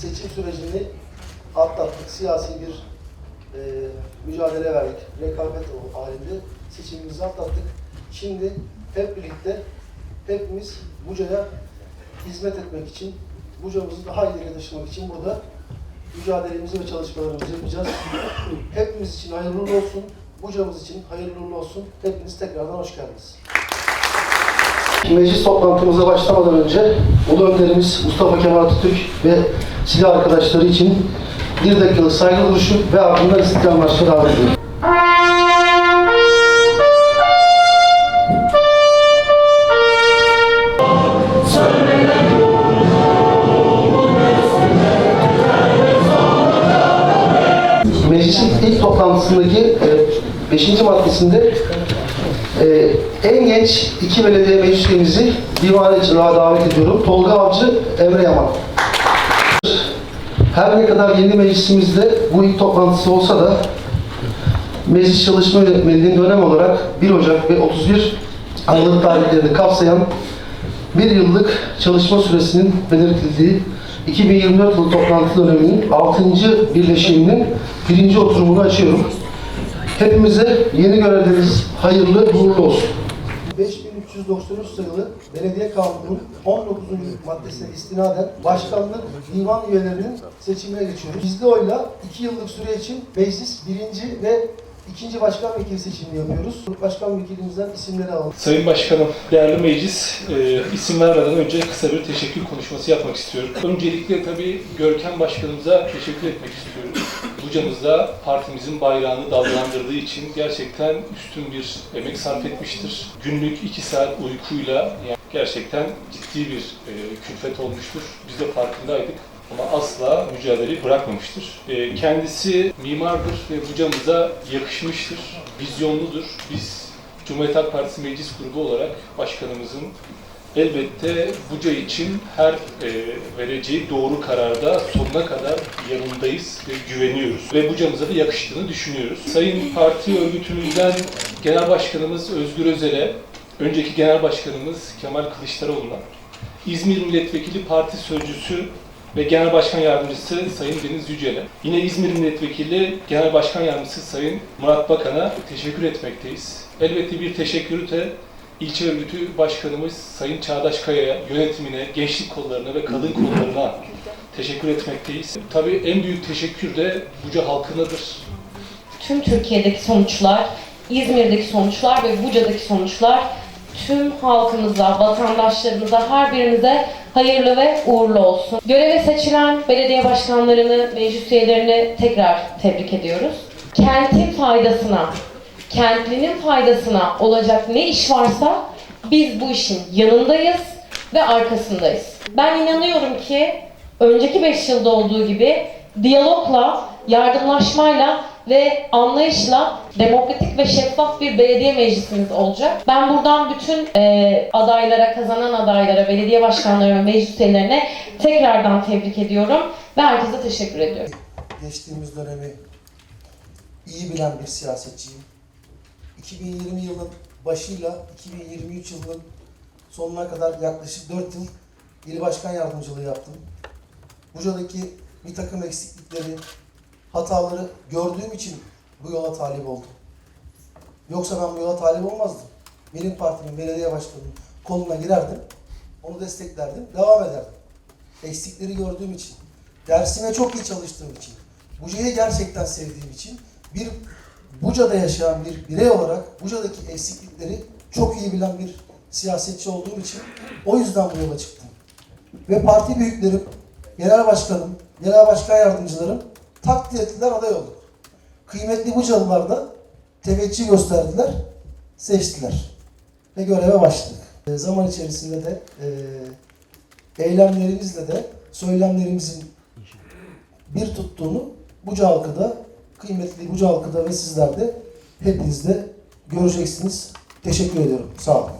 seçim sürecini atlattık. Siyasi bir e, mücadele verdik. Rekabet halinde seçimimizi atlattık. Şimdi hep birlikte hepimiz Buca'ya hizmet etmek için, Buca'mızı daha ileriye taşımak için burada mücadelemizi ve çalışmalarımızı yapacağız. Hepimiz için hayırlı olsun. Buca'mız için hayırlı olsun. Hepiniz tekrardan hoş geldiniz. Meclis toplantımıza başlamadan önce Ulu Önderimiz Mustafa Kemal Atatürk ve silah arkadaşları için bir dakikalık saygı duruşu ve ardından İstiklal Marşı'na davet ediyorum. Meclisin ilk toplantısındaki 5. maddesinde e, en genç iki belediye meclis divane çırağa davet ediyorum. Tolga Avcı, Emre Yaman. Her ne kadar yeni meclisimizde bu ilk toplantısı olsa da meclis çalışma yönetmeliğinin dönem olarak 1 Ocak ve 31 Aralık tarihlerini kapsayan bir yıllık çalışma süresinin belirtildiği 2024 yılı toplantı döneminin 6. birleşiminin birinci oturumunu açıyorum. Hepimize yeni görevleriniz hayırlı uğurlu olsun. 5393 sayılı Belediye Kanunu'nun 19. maddesine istinaden başkanlık divan üyelerinin seçimine geçiyoruz. Gizli oyla 2 yıllık süre için meclis birinci ve ikinci başkan vekili seçimini yapıyoruz. Başkan vekilimizden isimleri alalım. Sayın Başkanım, değerli meclis, e, isim vermeden önce kısa bir teşekkür konuşması yapmak istiyorum. Öncelikle tabii Görkem Başkanımıza teşekkür etmek istiyorum. Buca'mızda partimizin bayrağını dalgalandırdığı için gerçekten üstün bir emek sarf etmiştir. Günlük iki saat uykuyla yani gerçekten ciddi bir e, külfet olmuştur. Biz de farkındaydık ama asla mücadeleyi bırakmamıştır. E, kendisi mimardır ve Buca'mıza yakışmıştır, vizyonludur. Biz Cumhuriyet Halk Partisi Meclis Grubu olarak başkanımızın elbette Buca için her e, vereceği doğru kararda sonuna kadar yanındayız ve güveniyoruz. Ve Buca'mıza da yakıştığını düşünüyoruz. Sayın Parti örgütümüzden Genel Başkanımız Özgür Özel'e, önceki Genel Başkanımız Kemal Kılıçdaroğlu'na, İzmir Milletvekili Parti Sözcüsü ve Genel Başkan Yardımcısı Sayın Deniz Yücel'e, yine İzmir Milletvekili Genel Başkan Yardımcısı Sayın Murat Bakan'a teşekkür etmekteyiz. Elbette bir teşekkürü de ilçe örgütü başkanımız Sayın Çağdaş Kaya'ya, yönetimine, gençlik kollarına ve kadın kollarına teşekkür etmekteyiz. Tabii en büyük teşekkür de Buca halkınadır. tüm Türkiye'deki sonuçlar, İzmir'deki sonuçlar ve Buca'daki sonuçlar tüm halkımıza, vatandaşlarımıza, her birimize hayırlı ve uğurlu olsun. Göreve seçilen belediye başkanlarını, meclis üyelerini tekrar tebrik ediyoruz. Kentin faydasına, kentlinin faydasına olacak ne iş varsa biz bu işin yanındayız ve arkasındayız. Ben inanıyorum ki önceki 5 yılda olduğu gibi diyalogla, yardımlaşmayla ve anlayışla demokratik ve şeffaf bir belediye meclisimiz olacak. Ben buradan bütün e, adaylara, kazanan adaylara, belediye başkanları ve meclis üyelerine tekrardan tebrik ediyorum ve herkese teşekkür ediyorum. geçtiğimiz dönemi iyi bilen bir siyasetçiyim. 2020 yılın başıyla 2023 yılının sonuna kadar yaklaşık 4 yıl il başkan yardımcılığı yaptım. Buca'daki bir takım eksiklikleri, hataları gördüğüm için bu yola talip oldum. Yoksa ben bu yola talip olmazdım. Benim partimin belediye başkanının koluna girerdim, onu desteklerdim, devam ederdim. Eksikleri gördüğüm için, dersime çok iyi çalıştığım için, Buca'yı gerçekten sevdiğim için, bir Buca'da yaşayan bir birey olarak Buca'daki eksiklikleri çok iyi bilen bir siyasetçi olduğum için o yüzden bu yola çıktım. Ve parti büyüklerim, genel başkanım, genel başkan yardımcılarım takdir ettiler, aday olduk. Kıymetli Bucalılar da teveccüh gösterdiler, seçtiler. Ve göreve başladık. E, zaman içerisinde de e, eylemlerimizle de söylemlerimizin bir tuttuğunu Buca halkı da, kıymetli Buca halkı ve sizler de hepiniz de göreceksiniz. Teşekkür ediyorum. Sağ olun.